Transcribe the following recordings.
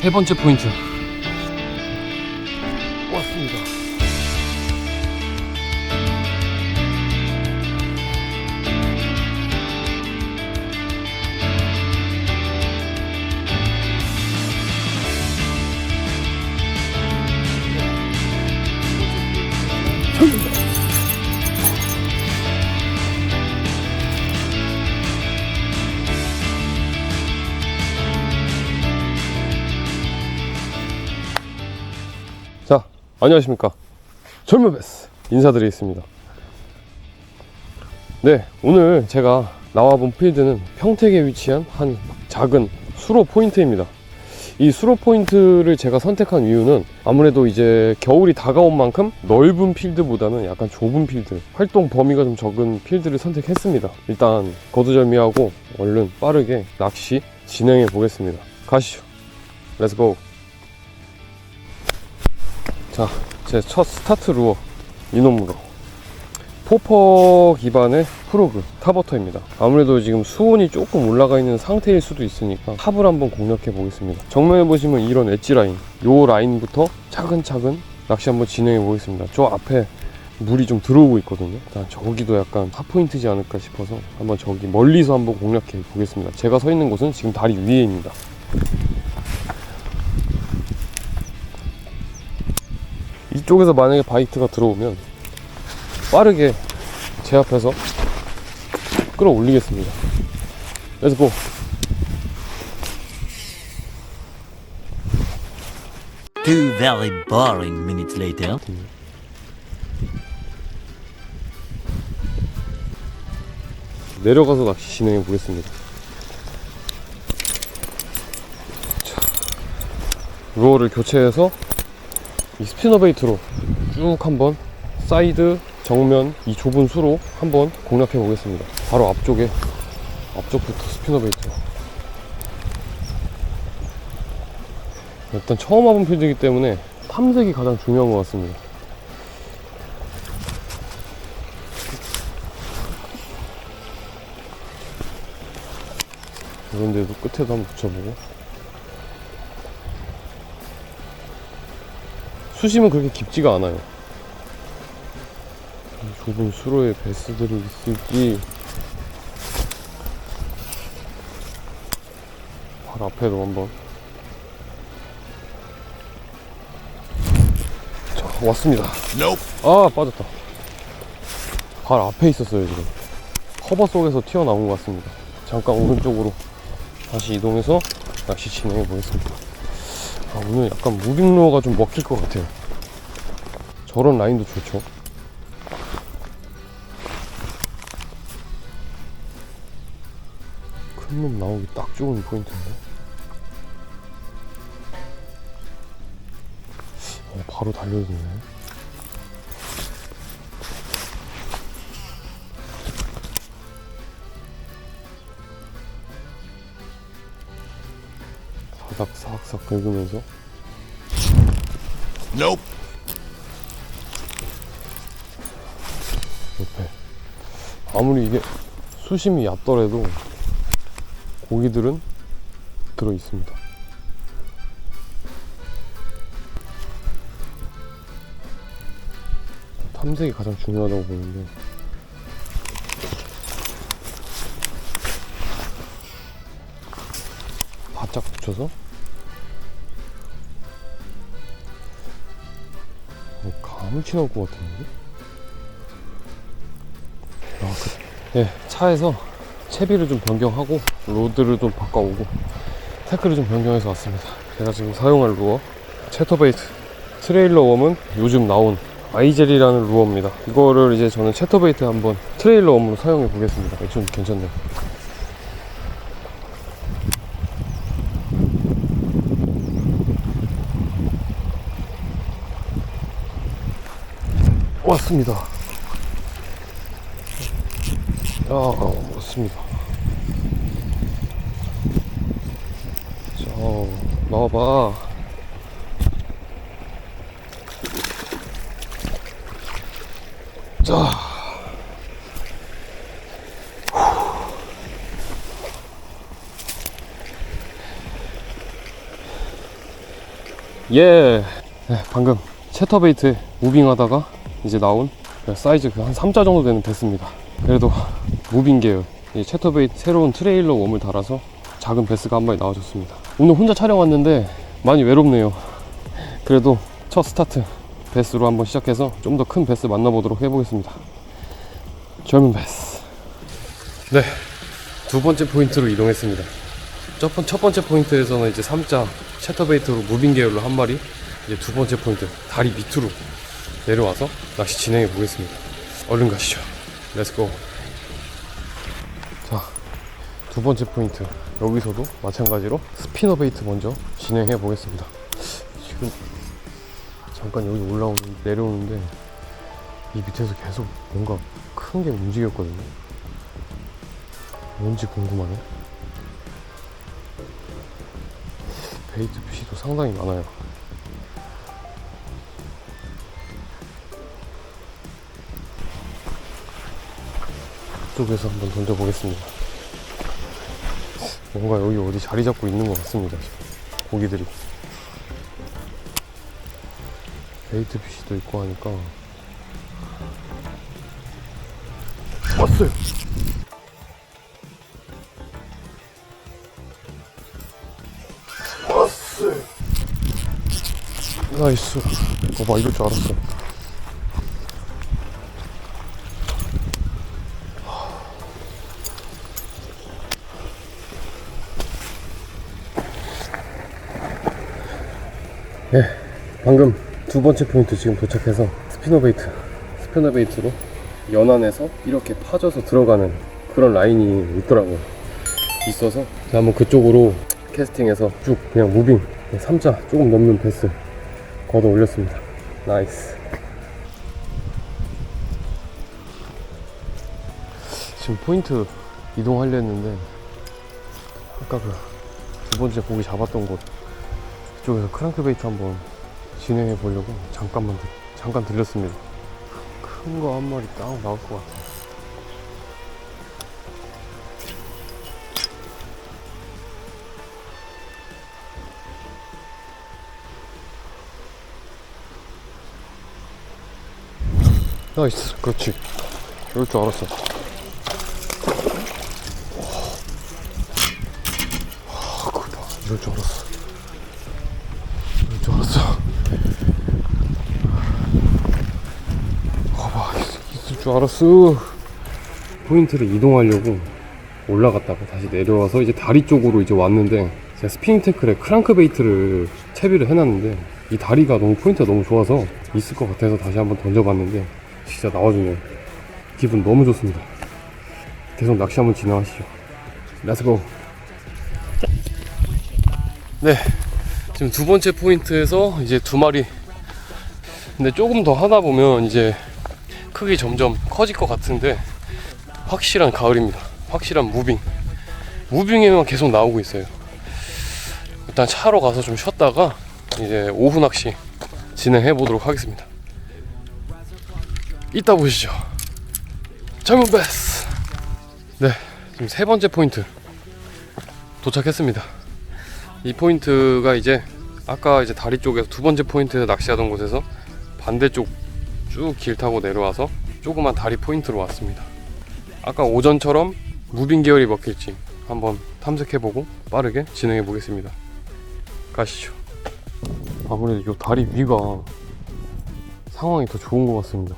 세 번째 포인트 안녕하십니까. 젊은 베스 인사드리겠습니다. 네, 오늘 제가 나와본 필드는 평택에 위치한 한 작은 수로 포인트입니다. 이 수로 포인트를 제가 선택한 이유는 아무래도 이제 겨울이 다가온 만큼 넓은 필드보다는 약간 좁은 필드, 활동 범위가 좀 적은 필드를 선택했습니다. 일단 거두절미하고 얼른 빠르게 낚시 진행해 보겠습니다. 가시죠. 렛츠고. 자, 제 첫 스타트 루어 이놈으로 포퍼 기반의 프로그 타버터입니다. 아무래도 지금 수온이 조금 올라가 있는 상태일 수도 있으니까 탑을 한번 공략해 보겠습니다. 정면에 보시면 이런 엣지 라인, 요 라인부터 차근차근 낚시 한번 진행해 보겠습니다. 저 앞에 물이 좀 들어오고 있거든요. 저기도 약간 탑포인트지 않을까 싶어서 한번 저기 멀리서 한번 공략해 보겠습니다. 제가 서 있는 곳은 지금 다리 위에입니다. 이쪽에서 만약에 바이트가 들어오면 빠르게 제 앞에서 끌어올리겠습니다. 렛츠고. Two very boring minutes later. 내려가서 낚시 진행해 보겠습니다. 자, 루어를 교체해서 이 스피너 베이트로 쭉 한번 사이드 정면 이 좁은 수로 한번 공략해 보겠습니다. 바로 앞쪽에 앞쪽부터 스피너 베이트. 일단 처음 와본 필드이기 때문에 탐색이 가장 중요한 것 같습니다. 이런 데도 끝에도 한번 붙여보고 수심은 그렇게 깊지가 않아요. 이 좁은 수로에 베스들이 있을지. 바로 앞에도 한번. 자 왔습니다. 아 빠졌다. 발 앞에 있었어요 지금. 커버 속에서 튀어나온 것 같습니다. 잠깐 오른쪽으로 다시 이동해서 낚시 진행해 보겠습니다. 아, 오늘 약간 무빙로어가 좀 먹힐 것 같아요. 저런 라인도 좋죠. 큰 놈 나오기 딱 좋은 포인트인데. 어, 바로 달려드네. 사닥 사각사각 긁으면서 Nope. 옆에 아무리 이게 수심이 얕더라도 고기들은 들어 있습니다. 탐색이 가장 중요하다고 보는데 바짝 붙여서 어, 가물치 나올 것 같은데? 아, 그, 예, 차에서 채비를 좀 변경하고 로드를 좀 바꿔오고 태클을 좀 변경해서 왔습니다. 제가 지금 사용할 루어 채터베이트 트레일러 웜은 요즘 나온 아이젤이라는 루어입니다. 이거를 이제 저는 채터베이트 한번 트레일러 웜으로 사용해 보겠습니다. 좀 괜찮네요. 왔습니다. 아, 왔습니다. 자, 나와봐. 자. 예. 네, 방금 채터베이트 무빙하다가 이제 나온 그 사이즈 그 한 3자 정도 되는 베스입니다. 그래도 무빙 계열 이 채터베이트 새로운 트레일러 웜을 달아서 작은 베스가 한 마리 나와줬습니다. 오늘 혼자 촬영 왔는데 많이 외롭네요. 그래도 첫 스타트 베스로 한번 시작해서 좀 더 큰 베스 만나보도록 해보겠습니다. 젊은 베스. 네, 두 번째 포인트로 이동했습니다. 첫, 번, 첫 번째 포인트에서는 이제 3자 채터베이트로 무빙 계열로 한 마리 이제 두 번째 포인트 다리 밑으로 내려와서 낚시 진행해 보겠습니다. 얼른 가시죠. 렛츠고. 자, 두 번째 포인트 여기서도 마찬가지로 스피너 베이트 먼저 진행해 보겠습니다. 지금 잠깐 여기 올라오는 내려오는데 이 밑에서 계속 뭔가 큰 게 움직였거든요. 뭔지 궁금하네. 베이트 핏도 상당히 많아요. 이쪽에서 한번 던져보겠습니다. 뭔가 여기 어디 자리 잡고 있는 것 같습니다. 고기들이. 베이트 핏도 있고 하니까. 왔어요! 왔어요! 나이스. 봐봐, 이럴 줄 알았어. 방금 두 번째 포인트 지금 도착해서 스피너 베이트, 스피너 베이트로 연안에서 이렇게 파져서 들어가는 그런 라인이 있더라고요. 있어서 한번 그쪽으로 캐스팅해서 쭉 그냥 무빙 3자 조금 넘는 패스 걷어 올렸습니다. 나이스. 지금 포인트 이동하려 했는데 아까 그 두 번째 고기 잡았던 곳 그쪽에서 크랑크베이트 한번 진행해 보려고 잠깐만 들- 잠깐 들렸습니다. 큰 거 한 마리 딱 나올 것 같아요. 나이스, 그렇지. 이럴 줄 알았어. 와, 크다. 이럴 줄 알았어. 봐봐, 있- 있을 줄 알았어. 포인트를 이동하려고 올라갔다가 다시 내려와서 이제 다리 쪽으로 이제 왔는데 제가 스피닝 태클에 크랑크 베이트를 채비를 해놨는데 이 다리가 너무 포인트가 너무 좋아서 있을 것 같아서 다시 한번 던져봤는데 진짜 나와주네요. 기분 너무 좋습니다. 계속 낚시 한번 진행하시죠. 렛츠고. 네, 지금 두 번째 포인트에서 이제 두 마리. 근데 조금 더 하다 보면 이제 크기 점점 커질 것 같은데 확실한 가을입니다. 확실한 무빙. 무빙에만 계속 나오고 있어요. 일단 차로 가서 좀 쉬었다가 이제 오후 낚시 진행해 보도록 하겠습니다. 이따 보시죠. 젊은 베스. 네, 지금 세 번째 포인트 도착했습니다. 이 포인트가 이제 아까 이제 다리 쪽에서 두 번째 포인트 낚시하던 곳에서 반대쪽 쭉 길 타고 내려와서 조그만 다리 포인트로 왔습니다. 아까 오전처럼 무빙 계열이 먹힐지 한번 탐색해보고 빠르게 진행해 보겠습니다. 가시죠. 아무래도 이 다리 위가 상황이 더 좋은 것 같습니다.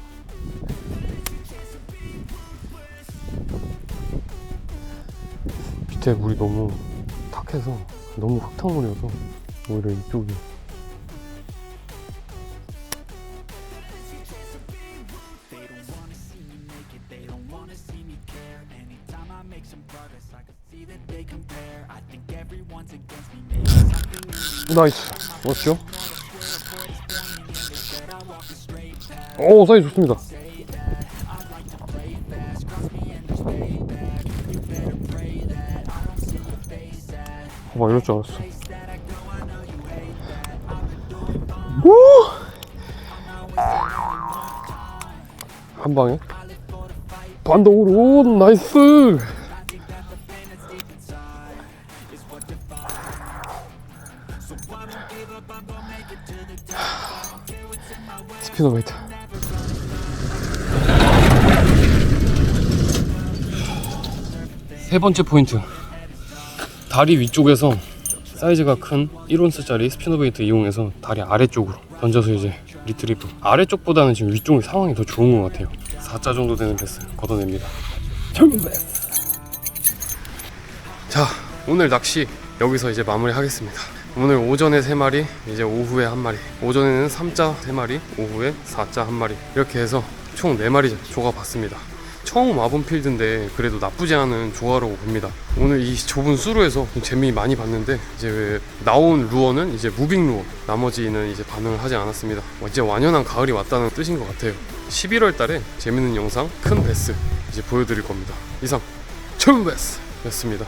밑에 물이 너무 탁해서 너무 흙탕물이어서 오히려 이쪽이. 나이스. 멋죠? 오 사이즈 좋습니다 봐봐 이럴 줄 알았어 오! 한 방에 반동으로 오, 나이스 km. 세 번째 포인트. 다리 위쪽에서 사이즈가 큰 1온스짜리 스피너베이트 이용해서 다리 아래쪽으로 던져서 이제 리트리프. 아래쪽보다는 지금 위쪽이 상황이 더 좋은 것 같아요. 4자 정도 되는 베스 걷어냅니다. 자, 오늘 낚시 여기서 이제 마무리하겠습니다. 오늘 오전에 3마리, 이제 오후에 1마리. 오전에는 3자 3마리, 오후에 4자 1마리. 이렇게 해서 총 4마리 조가 봤습니다. 처음 와본 필드인데 그래도 나쁘지 않은 조화라고 봅니다. 오늘 이 좁은 수로에서 좀 재미 많이 봤는데 이제 나온 루어는 이제 무빙 루어, 나머지는 이제 반응을 하지 않았습니다. 이제 완연한 가을이 왔다는 뜻인 것 같아요. 11월 달에 재밌는 영상 큰 베스 이제 보여드릴 겁니다. 이상 천 베스였습니다.